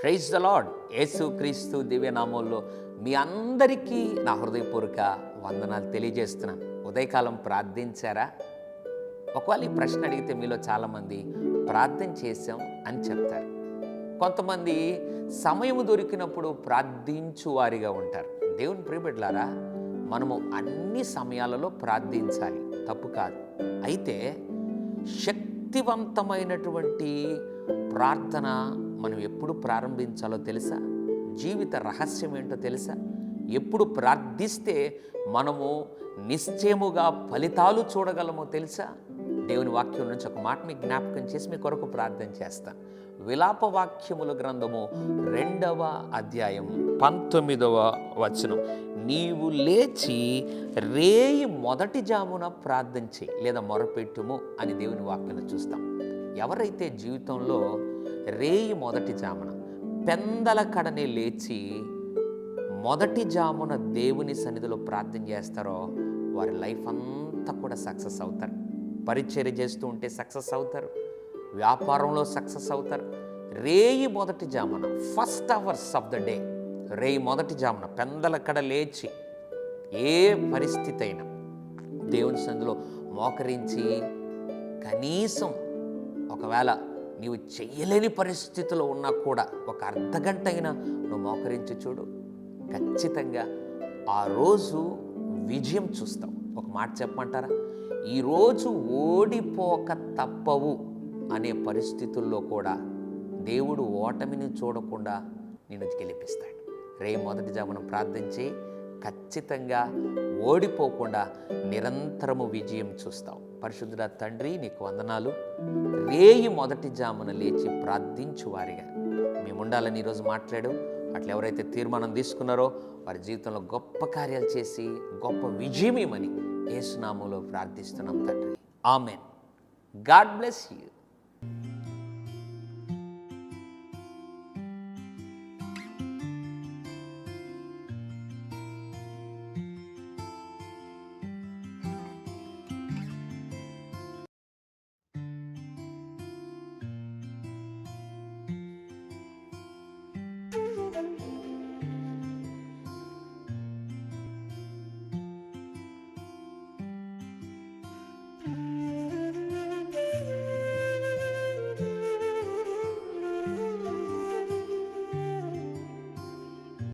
Praise the lord యేసు క్రీస్తు దివ్యనామంలో మీ అందరికీ నా హృదయపూర్వక వందనాలు తెలియజేస్తున్నాను. ఉదయకాలం ప్రార్థించారా? ఒకవేళ ఈ ప్రశ్న అడిగితే మీలో చాలామంది ప్రార్థన చేశాం అని చెప్తారు. కొంతమంది సమయం దొరికినప్పుడు ప్రార్థించు వారిగా ఉంటారు. దేవుని ప్రియబిడ్లారా మనము అన్ని సమయాలలో ప్రార్థించాలి. తప్పు కాదు. అయితే శక్తివంతమైనటువంటి ప్రార్థన మనం ఎప్పుడు ప్రారంభించాలో తెలుసా? జీవిత రహస్యం ఏంటో తెలుసా? ఎప్పుడు ప్రార్థిస్తే మనము నిశ్చయముగా ఫలితాలు చూడగలమో తెలుసా? దేవుని వాక్యం నుంచి ఒక మాట మీకు జ్ఞాపకం చేసి మీ కొరకు ప్రార్థన చేస్తాను. విలాప వాక్యముల గ్రంథము రెండవ అధ్యాయం పంతొమ్మిదవ వచనం. నీవు లేచి రేయి మొదటి జామున ప్రార్థన చేయి లేదా మొరపెట్టుము అని దేవుని వాక్యం చూస్తాం. ఎవరైతే జీవితంలో రేయి మొదటి జామున పెందల కడనే లేచి మొదటి జామున దేవుని సన్నిధిలో ప్రార్థన చేస్తారో వారి లైఫ్ అంతా కూడా సక్సెస్ అవుతారు. పరిచర్య చేస్తూ ఉంటే సక్సెస్ అవుతారు. వ్యాపారంలో సక్సెస్ అవుతారు. రేయి మొదటి జామున first hours of the day రేయి మొదటి జామున పెందలక్కడ లేచి ఏ పరిస్థితి అయినా దేవుని సందులో మోకరించి కనీసం ఒకవేళ నీవు చేయలేని పరిస్థితిలో ఉన్నా కూడా ఒక అర్ధగంట అయినా నువ్వు మోకరించి చూడు. ఖచ్చితంగా ఆ రోజు విజయం చూస్తావు. ఒక మాట చెప్పమంటారా? ఈరోజు ఓడిపోక తప్పవు అనే పరిస్థితుల్లో కూడా దేవుడు ఓటమిని చూడకుండా నిన్ను గెలిపిస్తాడు. రే మొదటి జామున ప్రార్థించి ఖచ్చితంగా ఓడిపోకుండా నిరంతరము విజయం చూస్తావు. పరిశుద్ధుడ తండ్రి నీకు వందనాలు. రేయి మొదటి జామున లేచి ప్రార్థించు వారిగా. మేముండాలని ఈరోజు మాట్లాడు. అట్లా ఎవరైతే తీర్మానం తీసుకున్నారో వారి జీవితంలో గొప్ప కార్యాలు చేసి గొప్ప విజయమేమని ఏసునామంలో ప్రార్థిస్తున్నాం తండ్రి. ఆమెన్. God bless you.